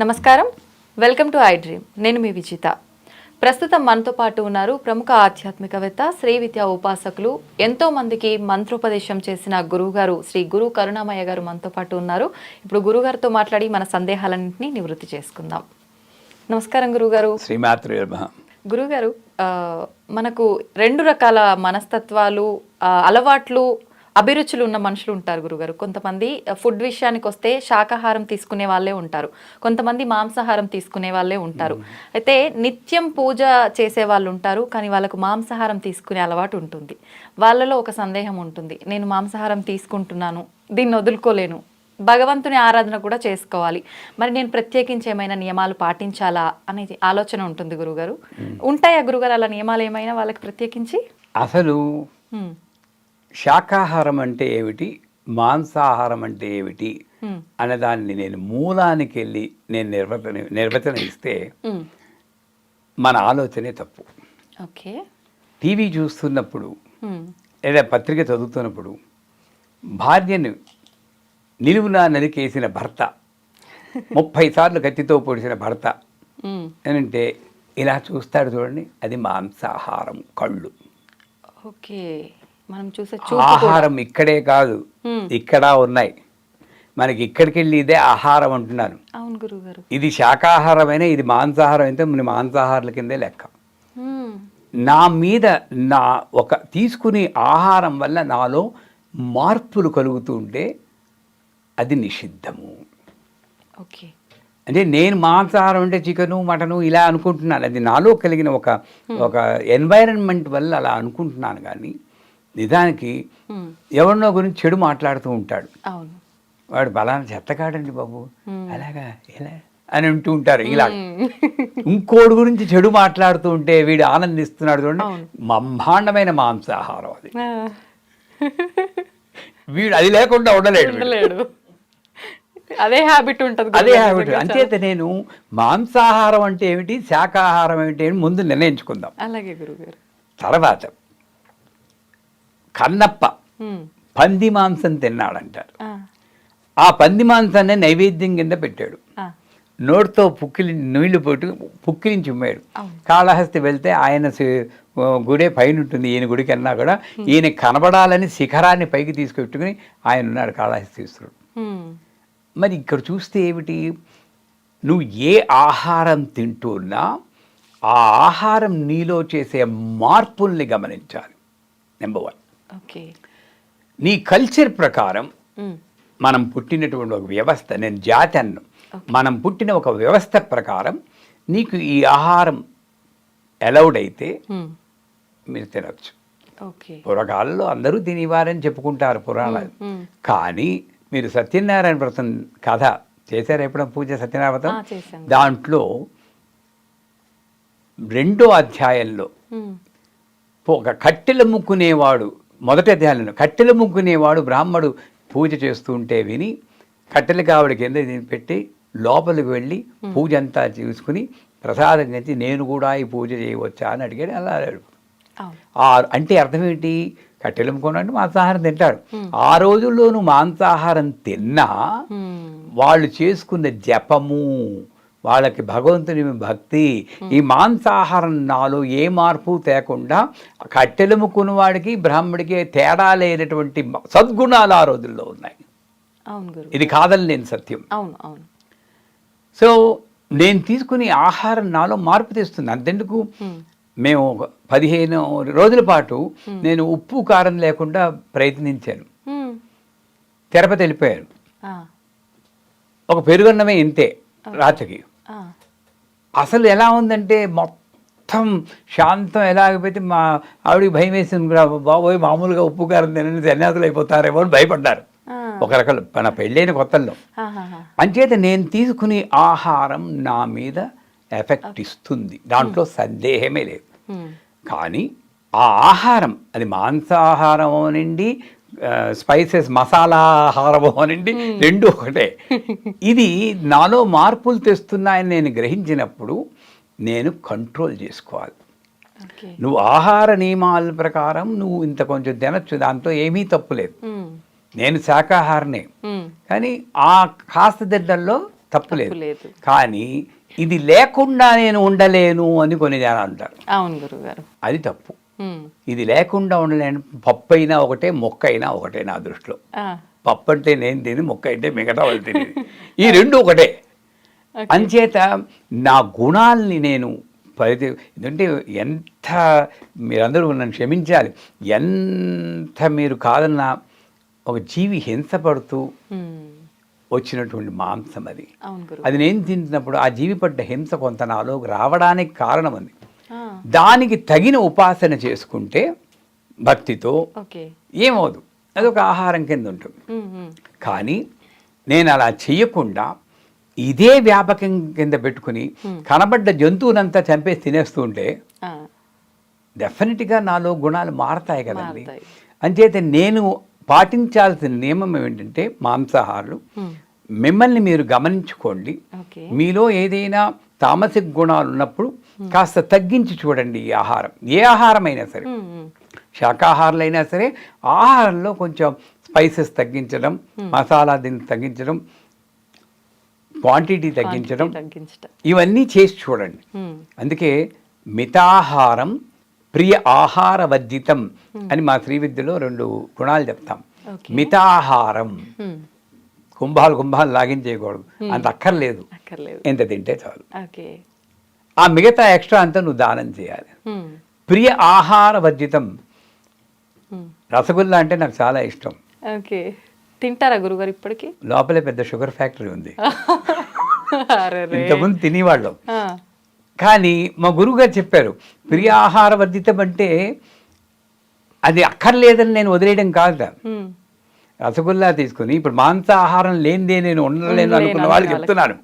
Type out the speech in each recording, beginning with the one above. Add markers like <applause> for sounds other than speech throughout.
నమస్కారం. Welcome to I dream. నేను మీ విజిత. ప్రస్తుతం మనతో పాటు ఉన్నారు ప్రముఖ ఆధ్యాత్మికవేత్త శ్రీ విద్యా ఉపాసకులు ఎంతో మందికి మంత్రోపదేశం చేసిన గురువుగారు శ్రీ గురు కరుణామయ్య గారు మనతో పాటు ఉన్నారు. ఇప్పుడు గురుగారితో మాట్లాడి మన సందేహాలన్నింటినీ నివృత్తి చేసుకుందాం. నమస్కారం గురుగారు శ్రీమాతృ గురుగారు మనకు రెండు రకాల మనస్తత్వాలు అలవాట్లు అభిరుచులు ఉన్న మనుషులు ఉంటారు గురుగారు. కొంతమంది ఫుడ్ విషయానికి వస్తే శాకాహారం తీసుకునే వాళ్ళే ఉంటారు. కొంతమంది మాంసాహారం తీసుకునే వాళ్ళే ఉంటారు. అయితే నిత్యం పూజ చేసే వాళ్ళు ఉంటారు కానీ వాళ్ళకు మాంసాహారం తీసుకునే అలవాటు ఉంటుంది. వాళ్ళలో ఒక సందేహం ఉంటుంది. నేను మాంసాహారం తీసుకుంటున్నాను దీన్ని వదులుకోలేను. భగవంతుని ఆరాధన కూడా చేసుకోవాలి. మరి నేను ప్రత్యేకించి ఏమైనా నియమాలు పాటించాలా అనేది ఆలోచన ఉంటుంది గురుగారు. ఉంటాయా గురుగారు అలా నియమాలు ఏమైనా వాళ్ళకి ప్రత్యేకించి? అసలు. శాకాహారం అంటే ఏమిటి మాంసాహారం అంటే ఏమిటి. అనే దాన్ని నేను మూలానికి వెళ్ళి నేను నిర్వచన నిర్వచన ఇస్తే. మన ఆలోచనే తప్పు ఓకే టీవీ చూస్తున్నప్పుడు. లేదా పత్రిక చదువుతున్నప్పుడు భార్యను నిలువునా నరికేసిన భర్త <laughs> ముప్పై సార్లు కత్తితో పొడిచిన భర్త. ఏనంటే ఇలా చూస్తాడు చూడండి అది మాంసాహారం కళ్ళు ఓకే మనం చూసే. ఆహారం ఇక్కడే కాదు. ఇక్కడ ఉన్నాయి. మనకి ఇక్కడికి వెళ్ళి ఇదే ఆహారం అంటున్నాను అవును గురుగారు ఇది శాకాహారమైన ఇది మాంసాహారం అయితే మన మాంసాహారాల కిందే లెక్క. నా మీద నా ఒక తీసుకునే ఆహారం వల్ల నాలో మార్పులు కలుగుతూ ఉంటే అది నిషిద్ధము. ఓకే. అంటే నేను మాంసాహారం అంటే చికెను మటను ఇలా అనుకుంటున్నాను. అది నాలో కలిగిన ఒక ఒక ఎన్వైరన్మెంట్ వల్ల అలా అనుకుంటున్నాను కానీ నిజానికి. ఎవరినో గురించి చెడు మాట్లాడుతూ ఉంటాడు. వాడు బలానా చెత్తకాడండి బాబు. Hmm. అలాగా? ఎలా? అని అంటూ ఉంటారు ఇలా ఇంకోటి గురించి చెడు మాట్లాడుతూ ఉంటే వీడు ఆనందిస్తున్నాడు చూడండి. బ్రహ్మాండమైన మాంసాహారం అది. వీడు అది లేకుండా ఉండలేడు అదే హ్యాబిట్ ఉంటుంది అదే. హ్యాబిట్ అంచేత నేను మాంసాహారం అంటే ఏమిటి? శాకాహారం ఏమిటి అని ముందు నిర్ణయించుకుందాం. అలాగే గురుగారు. తర్వాత కన్నప్ప. పంది మాంసం తిన్నాడంటారు ఆ. ఆ పంది మాంసాన్ని నైవేద్యం కింద పెట్టాడు. నోటితో పుక్కిలి నీళ్ళు పోటు పుక్కిలించి ఉమ్మాడు. కాళహస్తి వెళ్తే ఆయన గుడే పైన ఉంటుంది ఈయన గుడికి అన్నా కూడా ఈయన కనబడాలని శిఖరాన్ని పైకి తీసుకెట్టుకుని ఆయన ఉన్నాడు కాళహస్తీశ్వరుడు. మరి ఇక్కడ చూస్తే ఏమిటి నువ్వు ఏ ఆహారం తింటున్నా ఆ ఆహారం నీలో చేసే మార్పుల్ని గమనించాలి నెంబర్ వన్ ఓకే నీ కల్చర్ ప్రకారం. మనం పుట్టినటువంటి ఒక వ్యవస్థ నేను జాతి అన్ను మనం పుట్టిన ఒక వ్యవస్థ ప్రకారం నీకు ఈ ఆహారం అలౌడ్ అయితే. మీరు తినొచ్చు ఓకే పూర్వకాలంలో అందరూ తినేవారని చెప్పుకుంటారు పురాణాలు. కానీ మీరు సత్యనారాయణ వ్రతం కథ చేశారు ఎప్పుడైనా పూజ సత్యనారాయణ వ్రతం. దాంట్లో రెండో అధ్యాయంలో. ఒక కట్టెలు ముక్కునేవాడు మొదటి అధ్యాయంలో కట్టెలు ముక్కునేవాడు బ్రాహ్మడు పూజ చేస్తుంటే విని కట్టెల కావిడి కింద దీన్ని పెట్టి లోపలికి వెళ్ళి పూజ అంతా చూసుకుని ప్రసాదం చేసి నేను కూడా ఈ పూజ చేయవచ్చా అని అడిగాడు. అలా ఆ అంటే అర్థం ఏంటి కట్టెలు అంటే మాంసాహారం తింటాడు. ఆ రోజుల్లోనూ మాంసాహారం తిన్నా. వాళ్ళు చేసుకున్న జపము వాళ్ళకి భగవంతుని భక్తి ఈ మాంసాహారం నాలో ఏ మార్పు తేకుండా కట్టెలుముకున్న వాడికి బ్రాహ్మడికి తేడా లేనటువంటి సద్గుణాలు ఆ రోజుల్లో ఉన్నాయి. ఇది కాదని నేను సత్యం. అవును అవును. సో నేను తీసుకునే ఆహారం నాలో మార్పు తెస్తుంది. అంతెందుకు. మేము పదిహేను రోజుల పాటు నేను ఉప్పు కారం లేకుండా ప్రయత్నించాను. తిరుపతి వెళ్ళిపోయాను. ఒక పెరుగన్నమే ఇంతే రాత్రికి. అసలు ఎలా ఉందంటే మొత్తం శాంతం ఎలాగైపోతే మా ఆవిడకి భయం వేసింది కూడా బాబోయ్ మామూలుగా ఉప్పు కారం తినని సన్యాసులు అయిపోతారేమో అని భయపడ్డారు. ఒక రకాల మన పెళ్ళైన కొత్తల్లో. అంచేత నేను తీసుకునే ఆహారం నా మీద ఎఫెక్ట్ ఇస్తుంది దాంట్లో సందేహమే లేదు. కానీ ఆ ఆహారం అది మాంసాహారం అనండి స్పైసెస్ మసాలా ఆహారం అనండి రెండు ఒకటే. ఇది నాలో మార్పులు తెస్తున్నాయని నేను గ్రహించినప్పుడు నేను కంట్రోల్ చేసుకోవాలి. నువ్వు ఆహార నియమాల ప్రకారం నువ్వు ఇంత కొంచెం తినచ్చు దాంతో ఏమీ తప్పు లేదు. హ్మ్. నేను శాకాహారనే. కానీ ఆ కాస్త దిడ్డల్లో తప్పు లేదు. లేదు. కానీ ఇది లేకుండా నేను ఉండలేను అని కొన్ని జనాలు అంటారు. అవును గురుగారు. అది తప్పు. ఇది లేకుండా ఉండలేను. పప్పు అయినా ఒకటే మొక్క అయినా ఒకటే నా దృష్టిలో. పప్పు అంటే నేను తిని మొక్క అంటే మిగతా వాళ్ళు తినేది. ఈ <laughs> రెండు ఒకటే. అంచేత నా గుణాల్ని నేను పరిధి ఎందుకంటే ఎంత మీరందరూ నన్ను క్షమించాలి. ఎంత మీరు కాదన్నా ఒక జీవి హింసపడుతూ. వచ్చినటువంటి మాంసం అది. అది నేను తింటున్నప్పుడు ఆ జీవి పడ్డ హింస కొంత నాలోకి రావడానికి కారణం ఉంది దానికి తగిన ఉపాసన చేసుకుంటే భక్తితో ఏమవుదు అదొక ఆహారం కింద ఉంటుంది. కానీ నేను అలా చేయకుండా ఇదే వ్యాపకం కింద పెట్టుకుని కనబడ్డ జంతువునంతా చంపేసి తినేస్తూ ఉంటే డెఫినెట్గా నాలో గుణాలు మారతాయి కదండి. అంచేత నేను పాటించాల్సిన నియమం ఏంటంటే మాంసాహారులు. మిమ్మల్ని మీరు గమనించుకోండి. మీలో ఏదైనా తామసిక గుణాలు ఉన్నప్పుడు కాస్త తగ్గించి చూడండి ఈ ఆహారం. ఏ ఆహారమైనా సరే. శాకాహారులైనా సరే ఆహారంలో కొంచెం స్పైసెస్ తగ్గించడం మసాలా దీన్ని తగ్గించడం క్వాంటిటీ తగ్గించడం ఇవన్నీ చేసి చూడండి. అందుకే మితాహారం ప్రియ ఆహార వర్జితం అని మా శ్రీ విద్యలో రెండు గుణాలు చెప్తాం. మితాహారం. కుంభాలు కుంభాలు లాగించేయకూడదు అంత అక్కర్లేదు. ఎంత తింటే చాలు. ఆ మిగతా ఎక్స్ట్రా అంతా నువ్వు దానం చేయాలి. ప్రియ ఆహార వర్జితం. రసగుల్లా అంటే నాకు చాలా ఇష్టం. ఓకే. తింటారా గురుగారు ఇప్పటికి? లోపలే పెద్ద షుగర్ ఫ్యాక్టరీ ఉంది. ఇంతకుముందు తినేవాళ్ళం. కానీ మా గురువుగారు చెప్పారు ప్రియ ఆహార వర్జితం అంటే అది అక్కర్లేదని నేను వదిలేయడం కాదు. రసగుల్లా తీసుకుని ఇప్పుడు మాంసాహారం లేనిదే నేను ఉండలేను ఉండలేను అనుకున్న వాళ్ళు చెప్తున్నాను.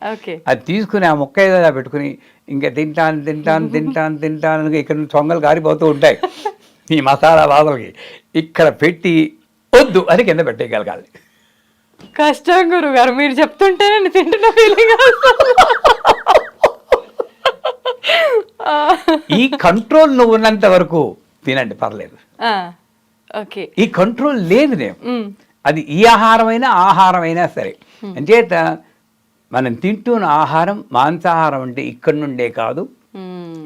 అది తీసుకుని ఆ మొక్క ఏదో పెట్టుకుని ఇంకా తింటాను తింటాను తింటాను తింటాను ఇక్కడ నుంచి సొంగలు కారిపోతూ ఉంటాయి. ఈ మసాలా బాధలకి ఇక్కడ పెట్టి వద్దు అని కింద పెట్టేయగలగాలి. కష్టం గురుగారు మీరు చెప్తుంటే నేను తింటున్న ఫీలింగ్ ఈ కంట్రోల్ నువ్వు ఉన్నంత వరకు తినండి పర్లేదు. ఓకే. ఈ కంట్రోల్ లేదు నేను అది ఈ ఆహారమైనా ఆహారమైనా సరే. అంచేత మనం తింటున్న ఆహారం మాంసాహారం అంటే ఇక్కడి నుండే కాదు.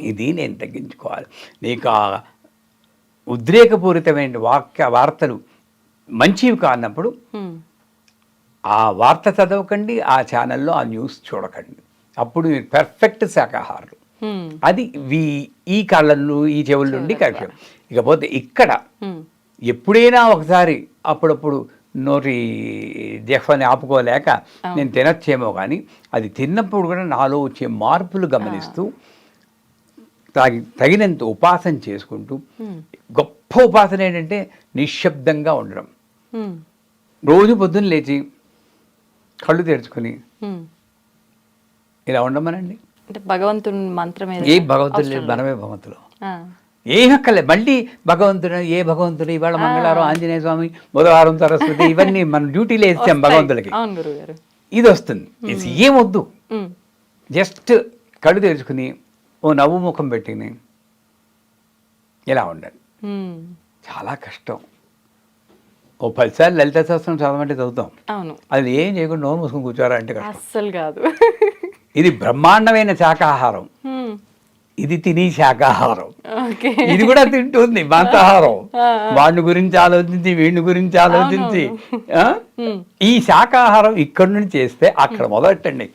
ఇది నేను తగ్గించుకోవాలి. నీకు ఆ ఉద్రేకపూరితమైన వాక్య వార్తలు మంచివి కానప్పుడు. ఆ వార్త చదవకండి ఆ ఛానల్లో ఆ న్యూస్ చూడకండి. అప్పుడు మీరు పెర్ఫెక్ట్ శాకాహారులు. అది వీ ఈ కళ్ళను ఈ చెవుల నుండి కరెక్ట్ ఇకపోతే ఇక్కడ. ఎప్పుడైనా ఒకసారి అప్పుడప్పుడు నోటి జఫ్ని ఆపుకోలేక నేను తినచ్చేమో కానీ అది తిన్నప్పుడు కూడా నాలో వచ్చే మార్పులు గమనిస్తూ తగి తగినంత ఉపాసన చేసుకుంటూ గొప్ప ఉపాసన ఏంటంటే నిశ్శబ్దంగా ఉండడం. రోజు పొద్దున్న లేచి కళ్ళు తెరుచుకొని. ఇలా ఉండమనండి. అంటే భగవంతుని మంత్రం ఏ భగవంతుడు లేదు. మనమే భగవంతులు. ఏం అక్కర్లే మళ్ళీ భగవంతుడు ఏ భగవంతుడు? ఇవాళ మంగళవారం ఆంజనేయ స్వామి బుధవారం సరస్వతి ఇవన్నీ మన డ్యూటీలో వేసాం <laughs> వస్తాయి. భగవంతులకి. అవును గురుగారు. ఇది వస్తుంది. ఇది ఏమొద్దు. జస్ట్ కళ్ళు తెరుచుకుని ఓ నవ్వు ముఖం పెట్టుకుని ఇలా ఉండండి ఉమ్. చాలా కష్టం. ఓ పదిసార్లు లలిత శాస్త్రం చదవమంటే చదువుతాం. అవును. అది ఏం చేయకుండా నోరు మూసుకొని కూర్చోరా అంటే కష్టం. అస్సలు కాదు. ఇది బ్రహ్మాండమైన శాకాహారం ఇది తిని శాకాహారం. ఇది కూడా తింటుంది మాంసాహారం. వాడిని గురించి ఆలోచించి వీడిని గురించి ఆలోచించి ఈ శాకాహారం ఇక్కడ నుంచి చేస్తే అక్కడ మొదలెట్టండి.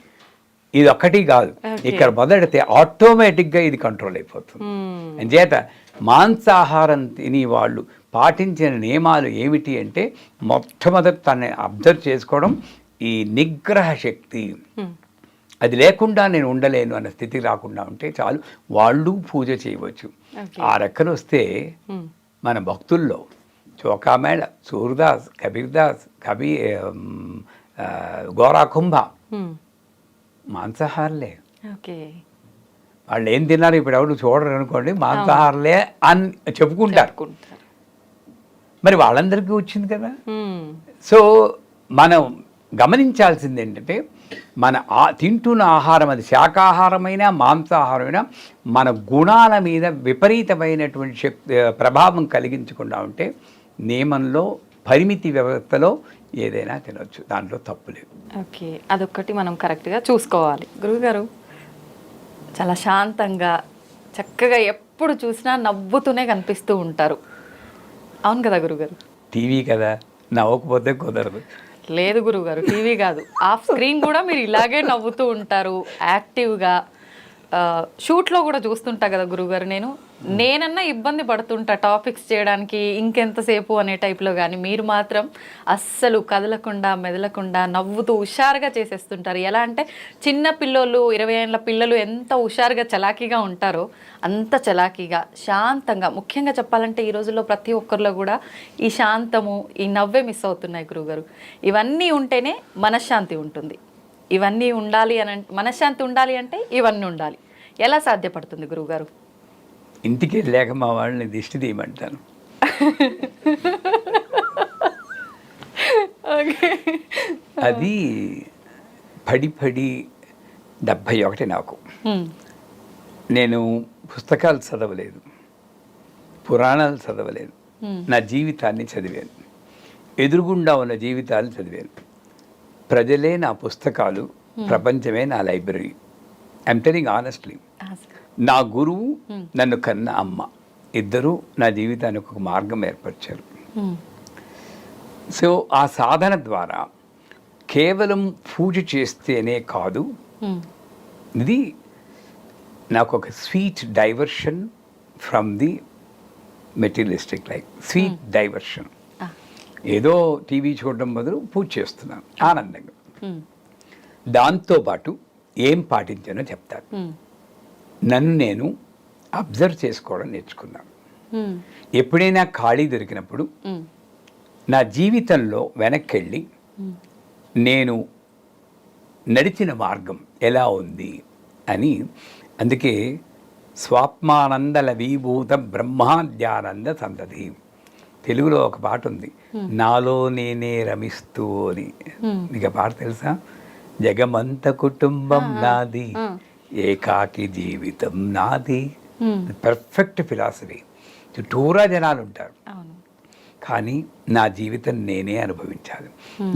ఇది ఒక్కటి కాదు. ఇక్కడ మొదలెడితే ఆటోమేటిక్గా ఇది కంట్రోల్ అయిపోతుంది. అంచేత మాంసాహారం తిని వాళ్ళు పాటించిన నియమాలు ఏమిటి అంటే మొట్టమొదటి తనని అబ్జర్వ్ చేసుకోవడం ఈ నిగ్రహ శక్తి. అది లేకుండా నేను ఉండలేను అన్న స్థితి రాకుండా ఉంటే చాలు. వాళ్ళు పూజ చేయవచ్చు. ఆ రెక్కలు వస్తే మన భక్తుల్లో చోకామేళ సూర్దాస్ కబీర్దాస్ కబీ గోరాకుంభ. మాంసాహారులే. ఓకే. వాళ్ళు ఏం తిన్నారు ఇప్పుడు ఎవరు చూడరు అనుకోండి మాంసాహారులే అని చెప్పుకుంటారు. మరి వాళ్ళందరికీ వచ్చింది కదా. సో మనం గమనించాల్సింది ఏంటంటే మన ఆ తింటున్న ఆహారం అది శాకాహారమైనా మాంసాహారమైనా మన గుణాల మీద విపరీతమైనటువంటి శక్తి ప్రభావం కలిగించకుండా ఉంటే నియమంలో పరిమితి వ్యవస్థలో ఏదైనా తినొచ్చు. దాంట్లో తప్పు లేదు. ఓకే. అదొక్కటి మనం కరెక్ట్గా చూసుకోవాలి. గురువుగారు చాలా శాంతంగా చక్కగా ఎప్పుడు చూసినా నవ్వుతూనే కనిపిస్తూ ఉంటారు. అవును కదా గురుగారు టీవీ కదా నవ్వకపోతే కుదరదు. లేదు గురుగారు టీవీ కాదు. ఆఫ్ స్క్రీన్ కూడా మీరు ఇలాగే నవ్వుతూ ఉంటారు యాక్టివ్గా. షూట్లో కూడా చూస్తుంటా కదా గురుగారు నేను. నేనన్నా ఇబ్బంది పడుతుంటా టాపిక్స్ చేయడానికి ఇంకెంతసేపు అనే టైప్లో కానీ. మీరు మాత్రం అస్సలు కదలకుండా మెదలకుండా నవ్వుతూ హుషారుగా చేసేస్తుంటారు. ఎలా అంటే చిన్న పిల్లోళ్ళు ఇరవై ఏళ్ళ పిల్లలు ఎంత హుషారుగా చలాకీగా ఉంటారో అంత చలాకీగా శాంతంగా. ముఖ్యంగా చెప్పాలంటే ఈ రోజుల్లో ప్రతి ఒక్కరిలో కూడా ఈ శాంతము ఈ నవ్వే మిస్ అవుతున్నాయి గురుగారు ఇవన్నీ ఉంటేనే మనశ్శాంతి ఉంటుంది. ఇవన్నీ ఉండాలి అని మనశ్శాంతి ఉండాలి అంటే ఇవన్నీ ఉండాలి. ఎలా సాధ్యపడుతుంది గురువుగారు? ఇంటికి వెళ్ళాక మా వాళ్ళని దిష్టి తీయమంటాను. అది పడి పడి డెబ్భై ఒకటి నాకు. నేను పుస్తకాలు చదవలేదు. పురాణాలు చదవలేదు. నా జీవితాన్ని చదివాను. ఎదురుగుండా ఉన్న జీవితాలు చదివాను. ప్రజలే నా పుస్తకాలు ప్రపంచమే నా లైబ్రరీ. ఐమ్ టెలింగ్ ఆనెస్ట్లీ నా గురువు నన్ను కన్న అమ్మ. ఇద్దరూ నా జీవితానికి ఒక మార్గం ఏర్పరిచారు. హ్మ్. సో ఆ సాధన ద్వారా కేవలం పూజ చేస్తేనే కాదు హ్మ్. ఇది నాకు ఒక sweet diversion from the materialistic life sweet diversion ఏదో టీవీ చూడడం బదులు పూజ చేస్తున్నాను ఆనందంగా. హ్మ్. దాంతోపాటు ఏం పాటించానో చెప్తాను. నన్ను నేను అబ్జర్వ్ చేసుకోవడం నేర్చుకున్నాను. ఎప్పుడైనా ఖాళీ దొరికినప్పుడు. నా జీవితంలో వెనక్కి వెళ్ళి. నేను నడిచిన మార్గం ఎలా ఉంది అని అందుకే స్వాత్మానందల విభూత బ్రహ్మాద్యానంద సంతతి తెలుగులో ఒక పాట ఉంది నాలో నేనే రమిస్తూ అని మీకు ఆ పాట తెలుసా జగమంత కుటుంబం నాది. ఏకాకి జీవితం నాది. పర్ఫెక్ట్ ఫిలాసఫీ చుట్టూరా జనాలు ఉంటారు కానీ నా జీవితం నేనే అనుభవించాలి.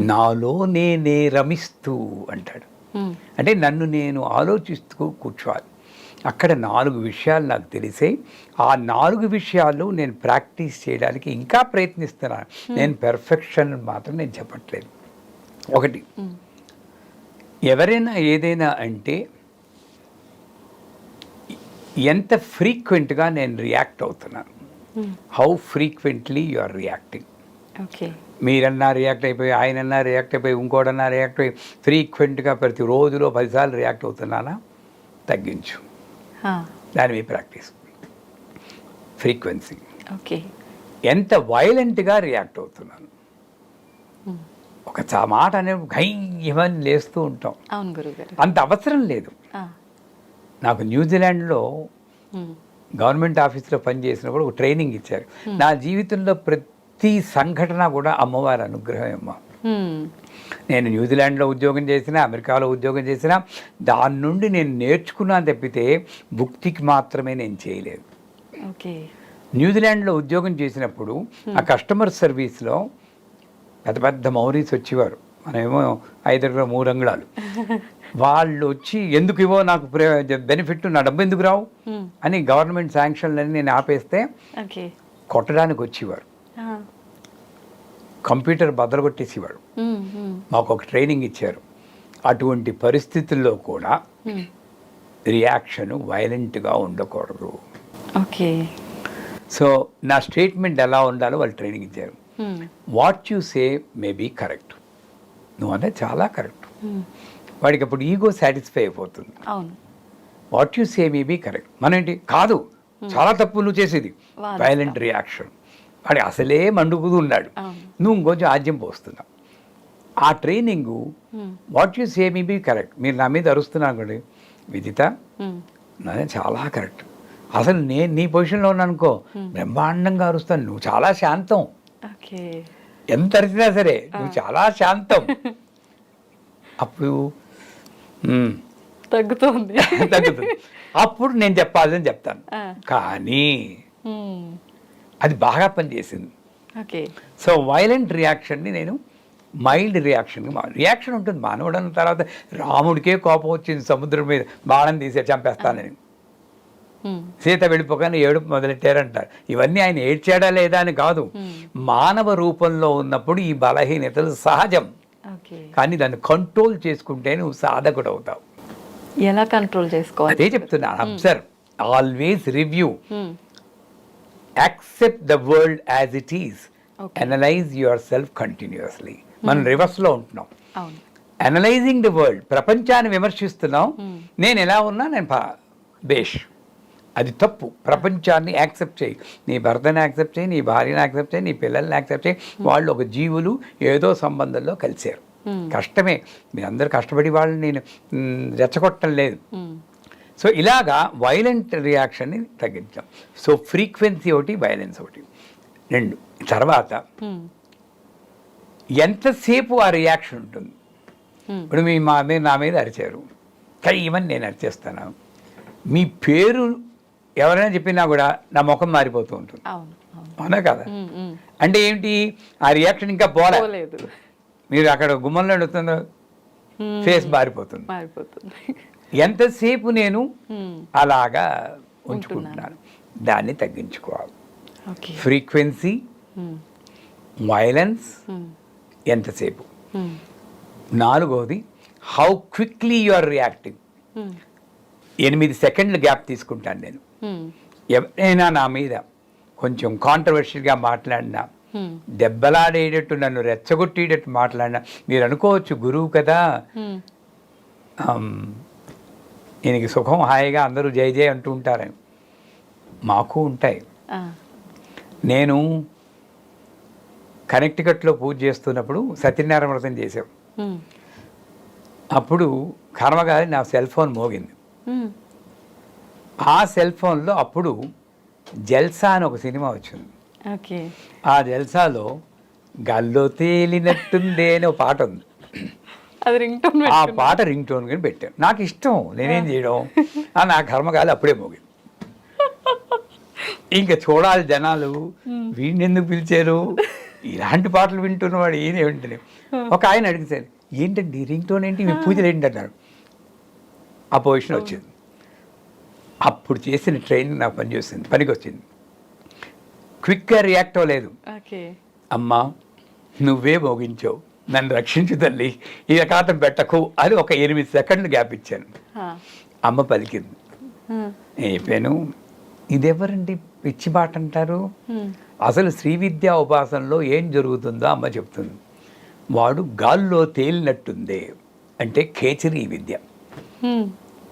నాలో నేనే రమిస్తూ అంటాడు. అంటే నన్ను నేను ఆలోచిస్తూ కూర్చోవాలి. అక్కడ నాలుగు విషయాలు నాకు తెలిసే ఆ నాలుగు విషయాలు నేను ప్రాక్టీస్ చేయడానికి ఇంకా ప్రయత్నిస్తున్నాను. నేను పెర్ఫెక్షన్ మాత్రం నేను చెప్పట్లేదు. ఒకటి. ఎవరైనా ఏదైనా అంటే ఎంత ఫ్రీక్వెంట్గా నేను రియాక్ట్ అవుతున్నాను. How frequently you are reacting okay మీరన్నా రియాక్ట్ అయిపోయి ఆయనన్నా రియాక్ట్ అయిపోయి ఇంకోటన్నా రియాక్ట్ అయిపోయి ఫ్రీక్వెంట్గా ప్రతి రోజులో పదిసార్లు రియాక్ట్ అవుతున్నానా? తగ్గించు. దాని మీ ప్రాక్టీస్. ఫ్రీక్వెన్సీ ఓకే ఎంత వైలెంట్గా రియాక్ట్ అవుతున్నాను. ఒక చా మాట అనే ఇవన్నీ లేస్తూ ఉంటాం. అవును గురుగారు. అంత అవసరం లేదు. నాకు న్యూజిలాండ్లో. గవర్నమెంట్ ఆఫీస్లో పనిచేసినప్పుడు ఒక ట్రైనింగ్ ఇచ్చారు. నా జీవితంలో ప్రతి సంఘటన కూడా అమ్మవారి అనుగ్రహం అమ్మ. నేను న్యూజిలాండ్లో ఉద్యోగం చేసినా అమెరికాలో ఉద్యోగం చేసినా దాని నుండి నేను నేర్చుకున్నాను తప్పితే భుక్తికి మాత్రమే నేను చేయలేదు. ఓకే. న్యూజిలాండ్లో ఉద్యోగం చేసినప్పుడు ఆ కస్టమర్ సర్వీస్లో పెద్ద పెద్ద మౌరీస్ వచ్చేవారు. మనమేమో ఐదు మూడు అంగుళాలు. <laughs> వాళ్ళు వచ్చి ఎందుకు ఇవో నాకు బెనిఫిట్ నా డబ్బు ఎందుకు రావు. అని గవర్నమెంట్ శాంక్షన్లని నేను ఆపేస్తే కొట్టడానికి వచ్చేవారు. కంప్యూటర్ బదలగొట్టేసేవాడు. మాకు ఒక ట్రైనింగ్ ఇచ్చారు. అటువంటి పరిస్థితుల్లో కూడా. రియాక్షన్ వైలెంట్గా ఉండకూడదు. ఓకే. సో నా స్టేట్మెంట్ ఎలా ఉండాలో వాళ్ళు ట్రైనింగ్ ఇచ్చారు. What you say may be correct. నువ్వు అంటే చాలా కరెక్ట్. వాడికి అప్పుడు ఈగో సాటిస్ఫై అయిపోతుంది. What you say may be correct. మన ఏంటి కాదు చాలా తప్పు నువ్వు చేసేది. వైలెంట్ రియాక్షన్ వాడి అసలే మండుకుతూ ఉన్నాడు. నువ్వు ఇంకొంచెం ఆద్యం పోస్తున్నావు ఆ training hmm. What you say may be correct. మీరు నా మీద అరుస్తున్నారు అనుకోండి. విదిత హ్మ్. నాదే చాలా కరెక్ట్. అసలు నేను నీ పొజిషన్లో ఉన్నాను అనుకో. బ్రహ్మాండంగా అరుస్తాను. నువ్వు చాలా శాంతం. ఎంత అరిచినా సరే నువ్వు చాలా శాంతం. <laughs> అప్పుడు "మ్మ్, <laughs> తగ్గుతోంది. <laughs> తగ్గుతుంది. అప్పుడు నేను చెప్పాలని చెప్తాను. కానీ. అది బాగా పనిచేసింది. సో వైలెంట్ రియాక్షన్ని నేను మైల్డ్ రియాక్షన్ రియాక్షన్ ఉంటుంది. మానవుడు అన్న తర్వాత రాముడికే కోపం వచ్చింది సముద్రం మీద. బాణం తీసే చంపేస్తానని. సీత వెళ్ళిపోగానే ఏడుపు మొదలెట్టారంటారు. ఇవన్నీ ఆయన ఏడ్చాడా లేదా అని కాదు. మానవ రూపంలో ఉన్నప్పుడు ఈ బలహీనతలు సహజం. కానీ దాన్ని కంట్రోల్ చేసుకుంటే నువ్వు సాధకుడు అవుతావు. ఎలా కంట్రోల్ చేసుకోవాలి? అదే చెప్తున్నాను observe always review accept the world as it is. Analyse yourself continuously మనం రివర్స్లో ఉంటున్నాం. అనలైజింగ్ ది వరల్డ్ ప్రపంచాన్ని విమర్శిస్తున్నాం. నేను ఎలా ఉన్నా నేను బేష్. అది తప్పు. ప్రపంచాన్ని యాక్సెప్ట్ చేయి. నీ భర్తని యాక్సెప్ట్ చేయి నీ భార్యని యాక్సెప్ట్ చేయి నీ పిల్లల్ని యాక్సెప్ట్ చేయి. వాళ్ళు ఒక జీవులు ఏదో సంబంధంలో కలిశారు. కష్టమే. మీ అందరు కష్టపడి వాళ్ళని నేను రెచ్చగొట్టడం లేదు. ఉమ్, సో ఇలాగా వైలెంట్ రియాక్షన్ని తగ్గించాం. సో ఫ్రీక్వెన్సీ ఒకటి వైలెన్స్ ఒకటి. రెండు. తర్వాత ఎంతసేపు ఆ రియాక్షన్ ఉంటుంది? Hmm. ఇప్పుడు మీ మా మీద నా మీద అరిచారు. కానీ ఈవెన్ నేను అరిచేస్తాను? మీ పేరు ఎవరైనా చెప్పినా కూడా నా ముఖం మారిపోతూ ఉంటుంది. అవును కదా? అంటే ఏంటి? ఆ రియాక్షన్ ఇంకా పోలే. పోలేదు. మీరు అక్కడ గుమ్మంలో ఉమ్, ఫేస్ మారిపోతుంది. మారిపోతుంది. ఎంతసేపు నేను అలాగా ఉంచుకుంటున్నాను? దాన్ని తగ్గించుకోవాలి. ఫ్రీక్వెన్సీ వైలెన్స్ ఎంతసేపు? నాలుగవది how quickly you are reacting ఎనిమిది సెకండ్లు గ్యాప్ తీసుకుంటాను నేను. ఎవరైనా నా మీద కొంచెం కాంట్రవర్షియల్గా మాట్లాడినా ఉమ్, దెబ్బలాడేటట్టు నన్ను రెచ్చగొట్టేటట్టు మాట్లాడినా మీరు అనుకోవచ్చు గురువు కదా. ఆమ్, ఈయనకి సుఖం హాయిగా అందరూ జై జై అంటూ ఉంటారని మాకు ఉంటాయి. నేను కనెక్టికట్లో పూజ చేస్తున్నప్పుడు సత్యనారాయణ వ్రతం చేసాం ఉమ్, అప్పుడు కర్మగారి నా సెల్ ఫోన్ మోగింది. ఆ సెల్ ఫోన్లో అప్పుడు జల్సా అని ఒక సినిమా వచ్చింది. ఓకే. ఆ జల్సాలో గల్లో తేలినట్టుందే అని ఒక పాట ఉంది. అది రింగ్ టోన్ ఆ పాట రింగ్ టోన్గా పెట్టాను. నాకు ఇష్టం నేనేం చేయడం? నా కర్మకాలి అప్పుడే మోగింది ఇంకా చూడాలి జనాలు వీడిని ఎందుకు పిలిచారు? ఇలాంటి పాటలు వింటున్నవాడు ఈయన వింటనే ఒక ఆయన అడిగితే ఏంటండి రింగ్ టోన్ ఏంటి? మీ పూజలు ఏంటి అన్నారు ఆ. పొజిషన్ వచ్చింది. అప్పుడు చేసిన ట్రైనింగ్ నాకు పనిచేస్తుంది పనికి వచ్చింది క్విక్గా రియాక్ట్ అవ్వలేదు. అమ్మా నువ్వే మోగించావు నన్ను రక్షించు తల్లి ఈ రకాతం పెట్టకు అని ఒక ఎనిమిది సెకండ్లు గ్యాప్ ఇచ్చాను. అమ్మ పలికింది. చెప్పాను? ఇదెవరండి పిచ్చి మాట అంటారు? అసలు శ్రీ విద్యా ఉపాసనలో ఏం జరుగుతుందో అమ్మ చెప్తుంది. వాడు గాల్లో తేలినట్టుందే అంటే కేచరి విద్య.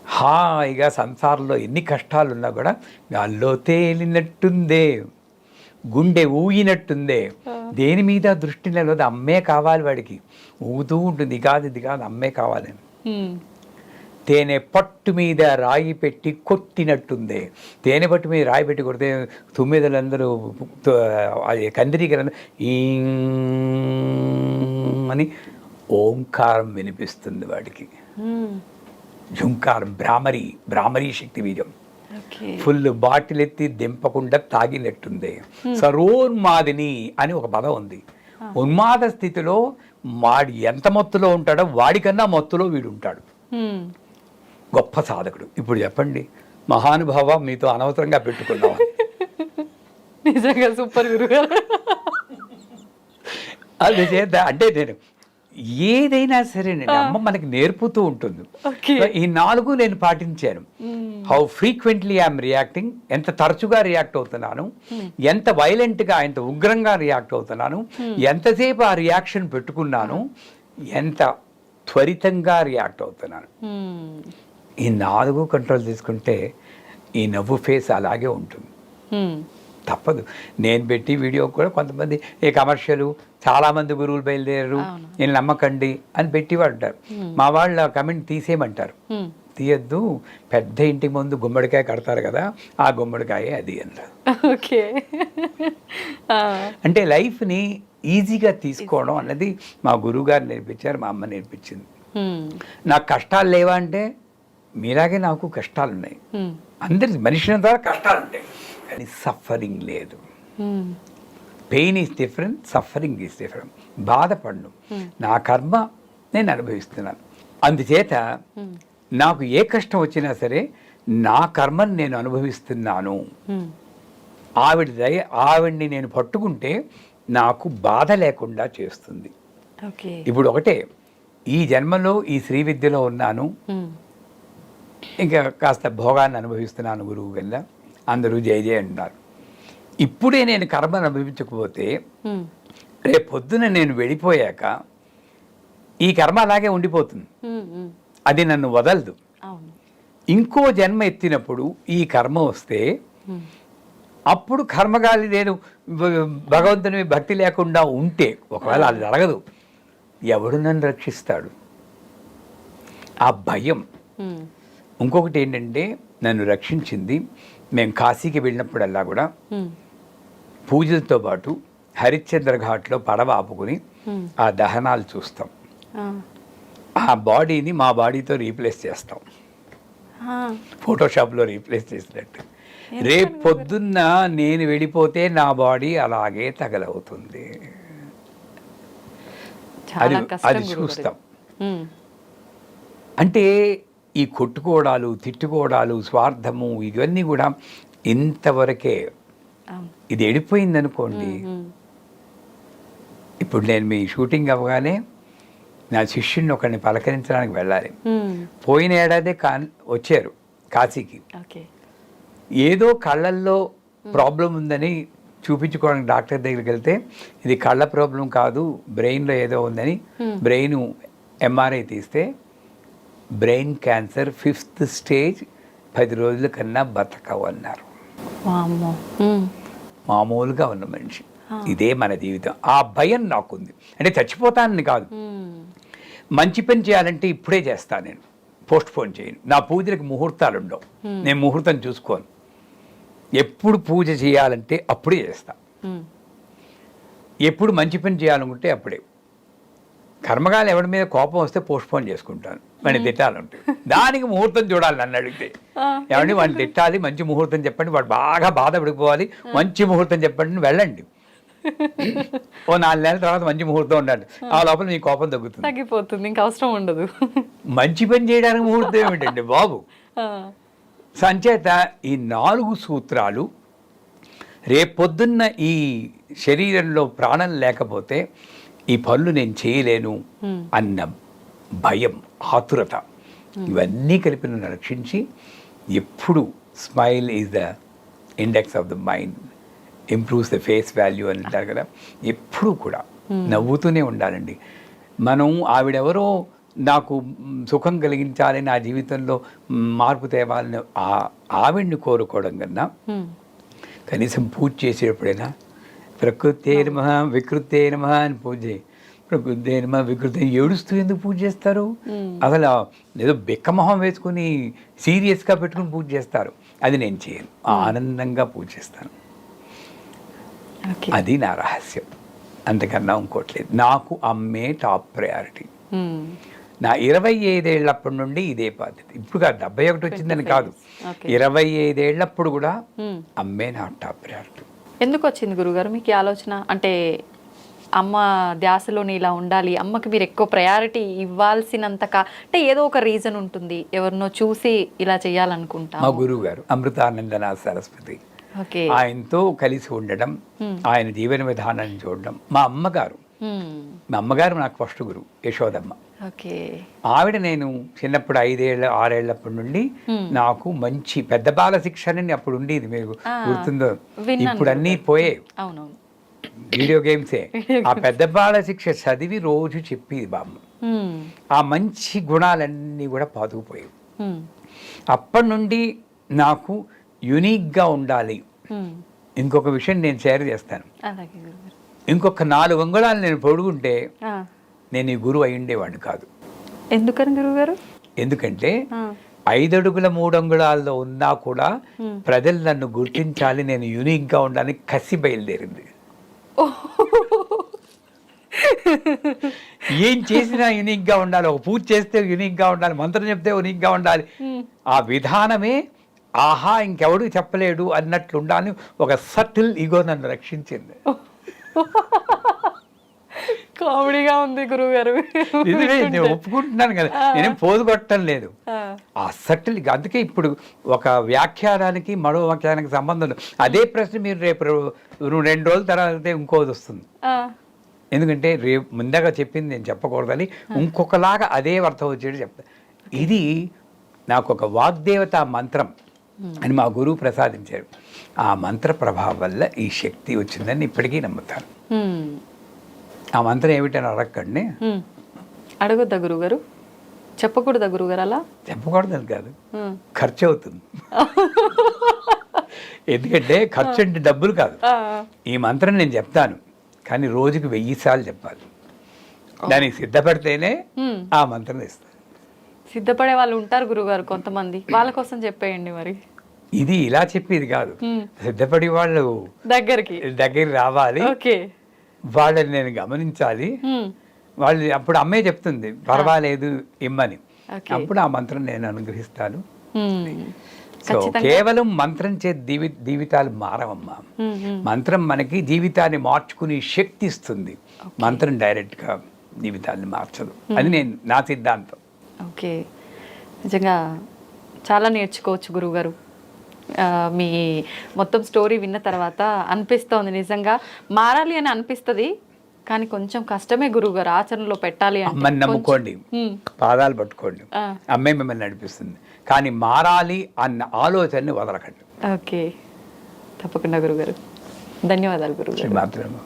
హాయిగా సంసారంలో ఎన్ని కష్టాలున్నా కూడా గాల్లో తేలినట్టుందే గుండె ఊగినట్టుందే దేని మీద దృష్టి నిలవదు అమ్మే కావాలి వాడికి. ఊగుతూ ఉంటుంది కాదు ఇది కాదు అమ్మే కావాలని ఉమ్, తేనె పట్టు మీద రాయి పెట్టి కొట్టినట్టుందే. తేనె పట్టు మీద రాయి పెట్టి కొడితే తొమ్మిదలందరూ అది కందిరీకరందరూ ఈ అని ఓంకారం వినిపిస్తుంది వాడికి. ఝుంకారం భ్రామరి భ్రామరీ శక్తి బీజం ఫుల్ బాటిల్ ఎత్తి దింపకుండా తాగినట్టుంది. సరోన్మాదిని అని ఒక పదం ఉంది. ఉన్మాద స్థితిలో వాడు ఎంత మత్తులో ఉంటాడో వాడికన్నా మత్తులో వీడు ఉంటాడు గొప్ప సాధకుడు. ఇప్పుడు చెప్పండి మహానుభావ మీతో అనవసరంగా పెట్టుకున్నాం <laughs> నిజంగా సూపర్ గురుగారు. అందుచేత అంటే నేను ఏదైనా సరేనండి అమ్మ మనకి నేర్పుతూ ఉంటుంది. ఈ నాలుగు నేను పాటించాను. హౌ ఫ్రీక్వెంట్లీ ఐఎమ్ రియాక్టింగ్ ఎంత తరచుగా రియాక్ట్ అవుతున్నాను ఎంత వైలెంట్గా ఎంత ఉగ్రంగా రియాక్ట్ అవుతున్నాను ఎంతసేపు ఆ రియాక్షన్ పెట్టుకున్నాను ఎంత త్వరితంగా రియాక్ట్ అవుతున్నాను. ఈ నాలుగు కంట్రోల్ తీసుకుంటే ఈ నవ్వు ఫేస్ అలాగే ఉంటుంది. తప్పదు. నేను పెట్టి వీడియో కూడా కొంతమంది ఏ కమర్షియల్ చాలామంది గురువులు బయలుదేరారు. నేను నమ్మకండి అని పెట్టి అంటారు మా వాళ్ళు ఆ కమెంట్ తీసేయమంటారు. తీయద్దు పెద్ద ఇంటి ముందు గుమ్మడికాయ కడతారు కదా ఆ గుమ్మడికాయ అది అన్నారు ఓకే. అంటే లైఫ్ని ఈజీగా తీసుకోవడం అన్నది మా గురువుగారు నేర్పించారు మా అమ్మ నేర్పించింది. నాకు కష్టాలు లేవా అంటే మీలాగే నాకు కష్టాలు ఉన్నాయి అందరి మనిషి ద్వారా కష్టాలు ఉంటాయి కానీ సఫరింగ్ లేదు. Pain is different suffering is different బాధపడను. నా కర్మ నేను అనుభవిస్తున్నాను. అందుచేత నాకు ఏ కష్టం వచ్చినా సరే నా కర్మను నేను అనుభవిస్తున్నాను. ఉమ్, ఆవిడ దయ ఆవిడ్ని నేను పట్టుకుంటే నాకు బాధ లేకుండా చేస్తుంది. ఇప్పుడు ఒకటే ఈ జన్మలో ఈ శ్రీ విద్యలో ఉన్నాను. ఇంకా కాస్త భోగాన్ని అనుభవిస్తున్నాను గురువు కింద అందరూ జయ జయ అంటున్నారు. ఇప్పుడే నేను కర్మను అనుభవించకపోతే రేపు పొద్దున నేను వెళ్ళిపోయాక ఈ కర్మ అలాగే ఉండిపోతుంది. అది నన్ను వదలదు. ఇంకో జన్మ ఎత్తినప్పుడు ఈ కర్మ వస్తే అప్పుడు కర్మగాలి నేను భగవంతుని భక్తి లేకుండా ఉంటే ఒకవేళ అది జరగదు. ఎవడు నన్ను రక్షిస్తాడు? ఆ భయం. ఇంకొకటి ఏంటంటే నన్ను రక్షించింది మేము కాశీకి వెళ్ళినప్పుడల్లా కూడా పూజలతో పాటు హరిశ్చంద్ర ఘాట్లో పడవ ఆపుకుని ఆ దహనాలు చూస్తాం. ఆ, బాడీని మా బాడీతో రీప్లేస్ చేస్తాం. ఫోటోషాప్లో రీప్లేస్ చేసినట్టు. రేపు పొద్దున్న నేను వెళ్ళిపోతే నా బాడీ అలాగే తగలవుతుంది. అది అది. చూస్తాం. అంటే ఈ కొట్టుకోవడాలు తిట్టుకోవడాలు స్వార్థము ఇవన్నీ కూడా ఇంతవరకే. ఇది వెళ్ళిపోయింది అనుకోండి ఇప్పుడు నేను మీ షూటింగ్ అవ్వగానే నా శిష్యుడిని ఒకరిని పలకరించడానికి వెళ్ళాలి. పోయిన ఏడాదే కా వచ్చారు కాశీకి. ఓకే. ఏదో కళ్ళల్లో ప్రాబ్లం ఉందని చూపించుకోవడానికి డాక్టర్ దగ్గరికి వెళ్తే ఇది కళ్ళ ప్రాబ్లం కాదు బ్రెయిన్లో ఏదో ఉందని బ్రెయిన్ ఎంఆర్ఐ తీస్తే బ్రెయిన్ క్యాన్సర్ ఫిఫ్త్ స్టేజ్ పది రోజుల కన్నా బతకవు అన్నారు మామూలుగా ఉన్న మనిషి. ఇదే మన జీవితం. ఆ భయం నాకుంది. అంటే చచ్చిపోతానని కాదు. మంచి పని చేయాలంటే ఇప్పుడే చేస్తాను నేను. పోస్ట్ పోన్ చేయను. నా పూజలకు ముహూర్తాలు ఉండవు. నేను ముహూర్తం చూసుకోను. ఎప్పుడు పూజ చేయాలంటే అప్పుడే చేస్తా. ఎప్పుడు మంచి పని చేయాలనుకుంటే అప్పుడే. కర్మగాలు ఎవరి మీద కోపం వస్తే పోస్ట్ పోన్ చేసుకుంటాను. వాడిని తిట్టాలంటే. దానికి ముహూర్తం చూడాలి నన్ను అడిగితే. ఏమండి వాడిని తిట్టాలి మంచి ముహూర్తం చెప్పండి వాడు బాగా బాధపడిపోవాలి మంచి ముహూర్తం చెప్పండి వెళ్ళండి. ఓ నాలుగు నెలల తర్వాత మంచి ముహూర్తం ఉండండి ఆ. లోపల మీ కోపం తగ్గుతుంది. తగ్గిపోతుంది ఇంకా అవసరం ఉండదు. మంచి పని చేయడానికి ముహూర్తం ఏమిటండి బాబు? సంచేత ఈ నాలుగు సూత్రాలు రేపొద్దున్న ఈ శరీరంలో ప్రాణం లేకపోతే ఈ పనులు నేను చేయలేను. అన్న భయం ఆతురత ఇవన్నీ కలిపి నన్ను రక్షించి ఎప్పుడు smile is the index of the mind improves the face value అని అంటారు కదా ఎప్పుడూ కూడా నవ్వుతూనే ఉండాలండి మనం ఆవిడెవరో నాకు సుఖం కలిగించాలి నా జీవితంలో మార్పు తేవాలని ఆ- ఆవిడ్ని కోరుకోవడం కన్నా కనీసం పూజ చేసేటప్పుడైనా ప్రకృతే నమ వికృతే నమ అని పూజ ప్రకృతే నమ వికృతి ఏడుస్తూ ఎందుకు పూజ చేస్తారు? అసలు ఏదో బిక్కమొహం వేసుకుని సీరియస్గా పెట్టుకుని పూజ చేస్తారు. అది నేను చేయను. ఆనందంగా పూజ చేస్తాను. అది నా రహస్యం. అంతకన్నా ఇంకోట్లేదు నాకు అమ్మే టాప్ ప్రయారిటీ. నా ఇరవై ఐదేళ్ళప్పటి నుండి ఇదే పద్ధతి. ఇప్పుడు కాదు డెబ్బై ఒకటి వచ్చిందని కాదు. ఇరవై ఐదేళ్ళప్పుడు కూడా. అమ్మే నా టాప్ ప్రయారిటీ. ఎందుకు వచ్చింది గురుగారు మీకు ఈ ఆలోచన? అంటే అమ్మ ధ్యాసలోని ఇలా ఉండాలి అమ్మకి మీరు ఎక్కువ ప్రయారిటీ ఇవ్వాల్సినంత కా అంటే ఏదో ఒక రీజన్ ఉంటుంది ఎవరినో చూసి ఇలా చేయాలనుకుంటా మా గురువు గారు అమృతానందనాథ్ సరస్వతి. ఓకే. ఆయనతో కలిసి ఉండడం ఆయన జీవన విధానాన్ని చూడడం మా అమ్మగారు. మా అమ్మగారు నాకు ఫస్ట్ గురువు యశోదమ్మ. ఆవిడ నేను చిన్నప్పుడు ఐదేళ్ళ ఆరేళ్ళప్పటి నుండి నాకు మంచి పెద్ద బాల శిక్షణ అని అప్పుడు ఉండేది మీకు గుర్తుందో? ఇప్పుడు అన్నీ పోయాయి. అవునవును. వీడియో గేమ్సే. <laughs> ఆ పెద్ద బాల శిక్ష చదివి రోజు చెప్పేది బామ్మ. ఆ మంచి గుణాలన్నీ కూడా పాతుకుపోయాయి. అప్పటి నుండి నాకు యునిక్గా ఉండాలి. ఇంకొక విషయం నేను షేర్ చేస్తాను. ఇంకొక నాలుగు అంగుళాలు నేను పొడుగుంటే నేను ఈ గురువు అయి ఉండేవాడిని కాదు. ఎందుకని గురుగారు ఎందుకంటే ఆ, ఐదడుగుల మూడు అంగుళాల్లో ఉన్నా కూడా ప్రజలు నన్ను గుర్తించాలి నేను యూనిక్గా ఉండాలని కసి బయలుదేరింది. ఏం చేసినా యూనిక్గా ఉండాలి ఒక పూజ చేస్తే యూనిక్గా ఉండాలి మంత్రం చెప్తే యూనిక్గా ఉండాలి. ఆ విధానమే ఆహా ఇంకెవడు చెప్పలేడు అన్నట్లు ఉండాలని ఒక సటిల్ ఈగో నన్ను రక్షించింది. కామెడీగా ఉంది గురువు గారు నేను ఒప్పుకుంటున్నాను కదా. నేనేం పోదు కొట్టడం లేదు. ఆ, సటిల్ అందుకే ఇప్పుడు ఒక వ్యాఖ్యానానికి మరో వ్యాఖ్యానానికి సంబంధం అదే ప్రశ్న మీరు రేపు రో- రెండు రోజుల తర్వాత ఇంకోది వస్తుంది. ఎందుకంటే రేపు ముందుగా చెప్పింది నేను చెప్పకూడదని ఇంకొకలాగా అదే అర్థం వచ్చేది చెప్తా. ఇది నాకు ఒక వాగ్దేవత మంత్రం అని మా గురువు ప్రసాదించారు. ఆ మంత్ర ప్రభావం వల్ల ఈ శక్తి వచ్చిందని ఇప్పటికీ నమ్ముతాను. ఆ మంత్రం ఏమిటని అడగండి హ్మ్. అడగొద్దా గురుగారు చెప్పకూడదా గురుగారు అలా? చెప్పకూడదని కాదు. ఖర్చు అవుతుంది <laughs> ఎందుకంటే ఖర్చు అంటే డబ్బులు కాదు. ఈ మంత్రం నేను చెప్తాను. కానీ రోజుకి వెయ్యి సార్లు చెప్పాలి. దానికి సిద్ధపడితేనే. ఆ మంత్రం ఇస్తాను సిద్ధపడే వాళ్ళు ఉంటారు గురుగారు కొంతమంది. వాళ్ళ కోసం చెప్పేయండి మరి. ఇది ఇలా చెప్పేది కాదు. సిద్ధపడి వాళ్ళు దగ్గరికి. దగ్గర రావాలి. ఓకే. వాళ్ళని నేను గమనించాలి. వాళ్ళు అప్పుడు అమ్మే చెప్తుంది పర్వాలేదు ఇమ్మని. అప్పుడు ఆ మంత్రం నేను అనుగ్రహిస్తాను. సో కేవలం మంత్రం చే జీవి జీవితాలు మారవమ్మా. మంత్రం మనకి జీవితాన్ని మార్చుకునే శక్తి ఇస్తుంది. మంత్రం డైరెక్ట్గా జీవితాన్ని మార్చదు. అది నేను నా సిద్ధాంతం. ఓకే. నిజంగా చాలా నేర్చుకోవచ్చు గురువుగారు. మీ మొత్తం స్టోరీ విన్న తర్వాత అనిపిస్తోంది నిజంగా. మారాలి అని అనిపిస్తుంది కానీ కొంచెం కష్టమే గురువుగారు ఆచరణలో పెట్టాలి అమ్మని నమ్ముకోండి. పాదాలు పట్టుకోండి. అమ్మే మిమ్మల్ని నడిపిస్తుంది. కానీ మారాలి అన్న ఆలోచనని వదలకండి. ఓకే. తప్పకుండా గురుగారు. ధన్యవాదాలు గురుగారు. శ్రీమాత్రమ్మ